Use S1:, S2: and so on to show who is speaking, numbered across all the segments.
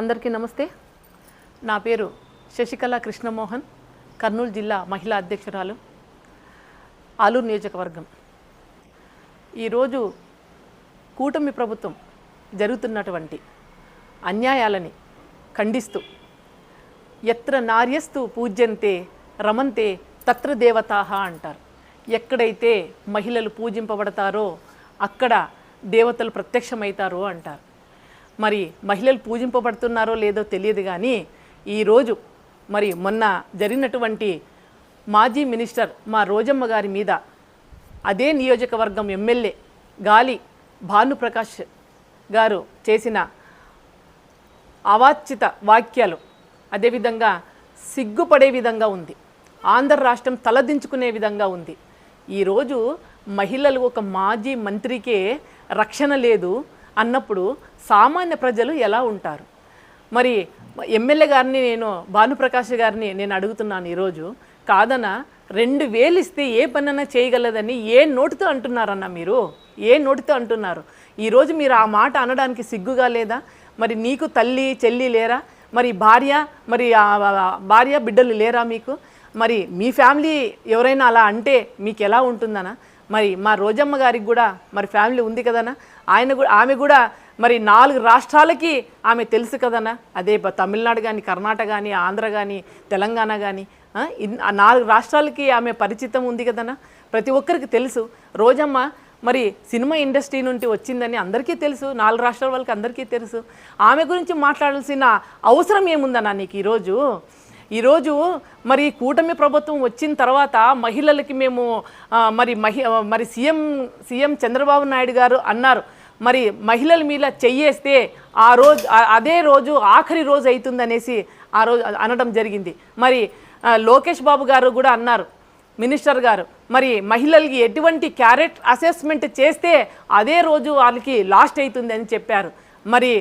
S1: అందరికీ నమస్తే. నా పేరు శశికళ కృష్ణమోహన్ కర్నూలు జిల్లా మహిళా అధ్యక్షురాలు ఆలూరు నియోజకవర్గం. ఈరోజు కూటమి ప్రభుత్వం జరుగుతున్నటువంటి అన్యాయాలని ఖండిస్తూ ఎత్ర నార్యస్తు పూజ్యంతే రమంతే తత్ర దేవతాహ అంటారు. ఎక్కడైతే మహిళలు పూజింపబడతారో అక్కడ దేవతలు ప్రత్యక్షమవుతారో అంటారు. మరి మహిళలు పూజింపబడుతున్నారో లేదో తెలియదు కానీ ఈరోజు మరి మొన్న జరిగినటువంటి మాజీ మినిస్టర్ మా రోజమ్మ గారి మీద అదే నియోజకవర్గం ఎమ్మెల్యే గాలి భానుప్రకాష్ గారు చేసిన అవాచిత వాక్యాలు అదేవిధంగా సిగ్గుపడే విధంగా ఉంది. ఆంధ్ర రాష్ట్రం తలదించుకునే విధంగా ఉంది. ఈరోజు మహిళలు ఒక మాజీ మంత్రికే రక్షణ లేదు. అన్నప్పుడు సామాన్య ప్రజలు ఎలా ఉంటారు? మరి ఎమ్మెల్యే గారిని నేను భానుప్రకాష్ గారిని నేను అడుగుతున్నాను ఈరోజు. కాదన రెండు వేలు ఇస్తే ఏ పనైనా చేయగలదని ఏ నోటితో అంటున్నారన్న మీరు? ఏ నోటితో అంటున్నారు? ఈరోజు మీరు ఆ మాట అనడానికి సిగ్గుగా లేదా? మరి నీకు తల్లి చెల్లి లేరా? మరి భార్య మరి భార్య బిడ్డలు లేరా మీకు? మరి మీ ఫ్యామిలీ ఎవరైనా అలా అంటే మీకు ఎలా ఉంటుందనా మరి మా రోజమ్మ గారికి కూడా మరి ఫ్యామిలీ ఉంది కదనా ఆయన కూడా ఆమె కూడా మరి నాలుగు రాష్ట్రాలకి ఆమె తెలుసు కదనా అదే తమిళనాడు కానీ కర్ణాటక కానీ ఆంధ్ర కానీ తెలంగాణ కానీ నాలుగు రాష్ట్రాలకి ఆమె పరిచితం ఉంది కదనా ప్రతి ఒక్కరికి తెలుసు. రోజమ్మ మరి సినిమా ఇండస్ట్రీ నుండి వచ్చిందని అందరికీ తెలుసు. నాలుగు రాష్ట్రాల వాళ్ళకి అందరికీ తెలుసు. ఆమె గురించి మాట్లాడాల్సిన అవసరం ఏముందన్నా నీకు ఈరోజు ఈరోజు మరి కూటమి ప్రభుత్వం వచ్చిన తర్వాత మహిళలకి మేము మరి మహి మరి సీఎం సీఎం చంద్రబాబు నాయుడు గారు అన్నారు. మరి మహిళల మీద చెయ్యేస్తే ఆ రోజు అదే రోజు ఆఖరి రోజు అవుతుందనేసి ఆ రోజు అనడం జరిగింది. మరి లోకేష్ బాబు గారు కూడా అన్నారు మినిస్టర్ గారు మరి మహిళలకి ఎటువంటి క్యారెట్ అసెస్మెంట్ చేస్తే అదే రోజు వాళ్ళకి లాస్ట్ అవుతుంది అని చెప్పారు. మరి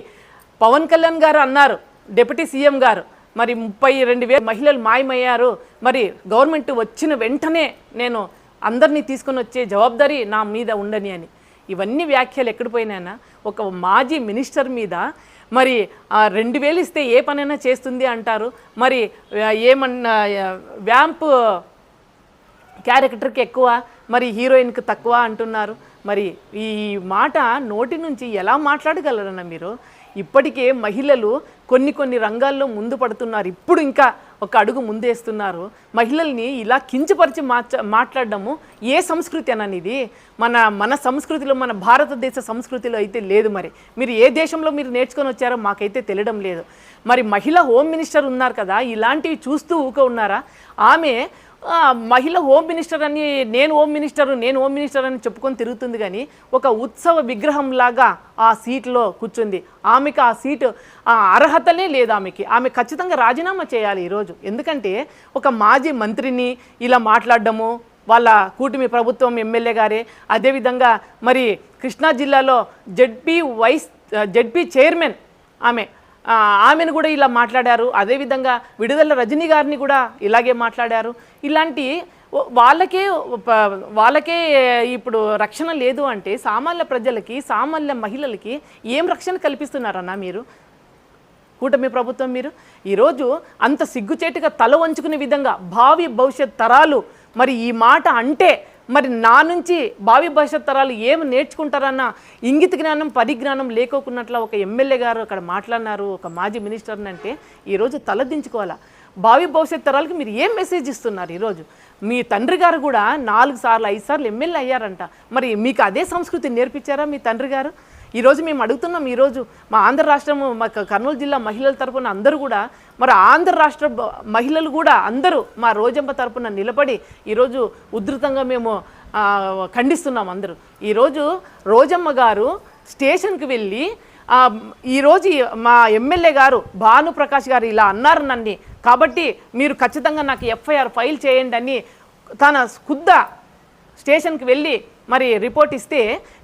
S1: పవన్ కళ్యాణ్ గారు అన్నారు డిప్యూటీ సీఎం గారు మరి ముప్పై రెండు వేల మహిళలు మాయమయ్యారు మరి గవర్నమెంట్ వచ్చిన వెంటనే నేను అందరినీ తీసుకొని వచ్చే జవాబాదారీ నా మీద ఉండని అని. ఇవన్నీ వ్యాఖ్యలు ఎక్కడ పోయినాయన్నా? ఒక మాజీ మినిస్టర్ మీద మరి ఆ, రెండు వేలు ఇస్తే ఏ పనైనా చేస్తుంది అంటారు. మరి ఏమన్నా వ్యాంప్ క్యారెక్టర్కి ఎక్కువ మరి హీరోయిన్కి తక్కువ అంటున్నారు. మరి ఈ మాట నోటి నుంచి ఎలా మాట్లాడగలరన్న మీరు? ఇప్పటికే మహిళలు కొన్ని కొన్ని రంగాల్లో ముందు పడుతున్నారు. ఇప్పుడు ఇంకా ఒక అడుగు ముందేస్తున్నారు. మహిళల్ని ఇలా కించపరిచి మాచ మాట్లాడడము ఏ సంస్కృతి అన్నది మన మన సంస్కృతిలో మన భారతదేశ సంస్కృతిలో అయితే లేదు మరి. మీరు ఏ దేశంలో మీరు నేర్చుకొని వచ్చారో మాకైతే తెలియడం లేదు. మరి మహిళ హోమ్ మినిస్టర్ ఉన్నారు కదా ఇలాంటివి చూస్తూ ఊక ఉన్నారా? ఆమె మహిళ హోమ్ మినిస్టర్ అని నేను హోమ్ మినిస్టర్ నేను హోమ్ మినిస్టర్ అని చెప్పుకొని తిరుగుతుంది కానీ ఒక ఉత్సవ విగ్రహం లాగా ఆ సీట్లో కూర్చుంది. ఆమెకి ఆ సీటు ఆ అర్హతలే లేదు ఆమెకి. ఆమె ఖచ్చితంగా రాజీనామా చేయాలి ఈరోజు. ఎందుకంటే ఒక మాజీ మంత్రిని ఇలా మాట్లాడడము వాళ్ళ కూటమి ప్రభుత్వం ఎమ్మెల్యే గారే అదేవిధంగా మరి కృష్ణా జిల్లాలో జడ్పీ వైస్ జడ్పీ చైర్మన్ ఆమె ఆమెను కూడా ఇలా మాట్లాడారు. అదేవిధంగా విడుదల రజనీ గారిని కూడా ఇలాగే మాట్లాడారు. ఇలాంటి వాళ్ళకే వాళ్ళకే ఇప్పుడు రక్షణ లేదు అంటే సామాన్య ప్రజలకి సామాన్య మహిళలకి ఏం రక్షణ కల్పిస్తున్నారన్నా మీరు? కూటమి ప్రభుత్వం మీరు? ఈరోజు అంత సిగ్గుచేటుగా తల వంచుకునే విధంగా భావి భవిష్యత్ తరాలు మరి ఈ మాట అంటే మరి నా నుంచి భావి భవిష్యత్ తరాలు ఏం నేర్చుకుంటారన్న ఇంగిత జ్ఞానం పరిజ్ఞానం లేకోకున్నట్ల ఒక ఎమ్మెల్యే గారు అక్కడ మాట్లాడినారు ఒక మాజీ మినిస్టర్ని అంటే ఈరోజు తలదించుకోవాలా? భావి భవిష్యత్ తరాలకి మీరు ఏం మెసేజ్ ఇస్తున్నారు ఈరోజు మీ తండ్రి గారు కూడా నాలుగు సార్లు ఐదు సార్లు ఎమ్మెల్యే అయ్యారంట. మరి మీకు అదే సంస్కృతి నేర్పించారా మీ తండ్రి గారు? ఈరోజు మేము అడుగుతున్నాం ఈరోజు మా ఆంధ్ర రాష్ట్రం మా కర్నూలు జిల్లా మహిళల తరపున అందరూ కూడా మరి ఆంధ్ర రాష్ట్ర మహిళలు కూడా అందరూ మా రోజంప తరపున నిలబడి ఈరోజు ఉధృతంగా మేము ఖండిస్తున్నాం అందరూ. ఈరోజు రోజమ్మ గారు స్టేషన్కి వెళ్ళి ఈరోజు మా ఎమ్మెల్యే గారు భానుప్రకాష్ గారు ఇలా అన్నారు నన్ను. కాబట్టి మీరు ఖచ్చితంగా నాకు ఎఫ్ఐఆర్ ఫైల్ చేయండి అని తన ఖుద్ద స్టేషన్కి వెళ్ళి మరి రిపోర్ట్ ఇస్తే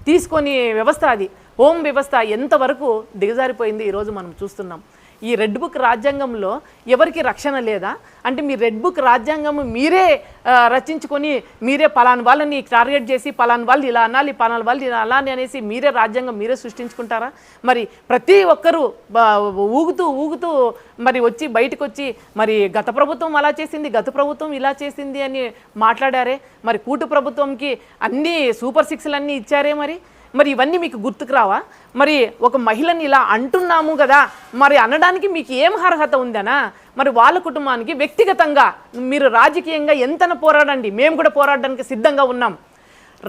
S1: తీసుకొని వ్యవస్థ అది. హోం వ్యవస్థ ఎంతవరకు దిగజారిపోయింది ఈరోజు మనం చూస్తున్నాం. ఈ రెడ్ బుక్ రాజ్యాంగంలో ఎవరికి రక్షణ లేదా? అంటే మీ రెడ్ బుక్ రాజ్యాంగం మీరే రచించుకొని మీరే పలాని వాళ్ళని టార్గెట్ చేసి పలాని వాళ్ళు ఇలా అనాలి పలాని వాళ్ళు ఇలా అనాలి అనేసి మీరే రాజ్యాంగం మీరే సృష్టించుకుంటారా? మరి ప్రతి ఒక్కరూ ఊగుతూ ఊగుతూ మరి వచ్చి బయటకు వచ్చి మరి గత ప్రభుత్వం అలా చేసింది గత ప్రభుత్వం ఇలా చేసింది అని మాట్లాడారే? మరి కూటు ప్రభుత్వంకి అన్ని సూపర్ సిక్స్లు అన్నీ ఇచ్చారే మరి? మరి ఇవన్నీ మీకు గుర్తుకు రావా? మరి ఒక మహిళని ఇలా అంటున్నాము కదా మరి అనడానికి మీకు ఏం అర్హత ఉందనా? మరి వాళ్ళ కుటుంబానికి వ్యక్తిగతంగా మీరు రాజకీయంగా ఎంతన పోరాడండి? మేము కూడా పోరాడడానికి సిద్ధంగా ఉన్నాం.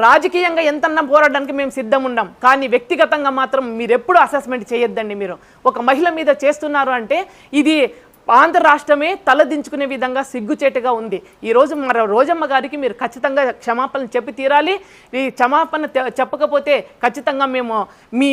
S1: రాజకీయంగా ఎంతన్నా పోరాడడానికి మేము సిద్ధం ఉన్నాం. కానీ వ్యక్తిగతంగా మాత్రం మీరు ఎప్పుడు అసెస్మెంట్ చేయొద్దండి మీరు. ఒక మహిళ మీద చేస్తున్నారు అంటే ఇది ఆంధ్ర రాష్ట్రమే తలదించుకునే విధంగా సిగ్గుచేటుగా ఉంది. ఈరోజు మన రోజమ్మ గారికి మీరు ఖచ్చితంగా క్షమాపణ చెప్పి తీరాలి. ఈ క్షమాపణ చెప్పకపోతే ఖచ్చితంగా మేము మీ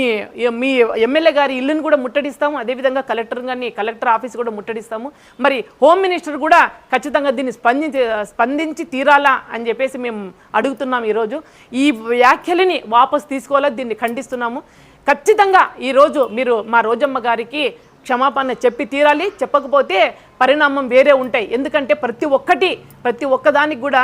S1: మీ ఎమ్మెల్యే గారి ఇల్లుని కూడా ముట్టడిస్తాము. అదేవిధంగా కలెక్టర్ గారిని కలెక్టర్ ఆఫీస్ కూడా ముట్టడిస్తాము. మరి హోమ్ మినిస్టర్ కూడా ఖచ్చితంగా దీన్ని స్పందించి స్పందించి తీరాలా అని చెప్పేసి మేము అడుగుతున్నాం ఈరోజు ఈ వ్యాఖ్యలని వాపసు తీసుకోవాలా దీన్ని ఖండిస్తున్నాము. ఖచ్చితంగా ఈరోజు మీరు మా రోజమ్మ గారికి క్షమాపణ చెప్పి తీరాలి. చెప్పకపోతే పరిణామం వేరే ఉంటాయి. ఎందుకంటే ప్రతి ఒక్కటి ప్రతి ఒక్కదానికి కూడా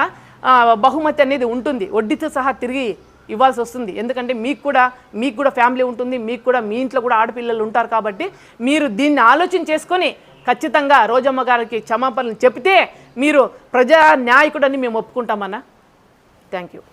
S1: బహుమతి అనేది ఉంటుంది. వడ్డీతో సహా తిరిగి ఇవ్వాల్సి వస్తుంది. ఎందుకంటే మీకు కూడా మీకు కూడా ఫ్యామిలీ ఉంటుంది. మీకు కూడా మీ ఇంట్లో కూడా ఆడపిల్లలు ఉంటారు కాబట్టి మీరు దీన్ని ఆలోచన చేసుకొని ఖచ్చితంగా రోజమ్మ గారికి క్షమాపణలు చెప్తే మీరు ప్రజా నాయకుడని మేము ఒప్పుకుంటామన్నా థ్యాంక్ యూ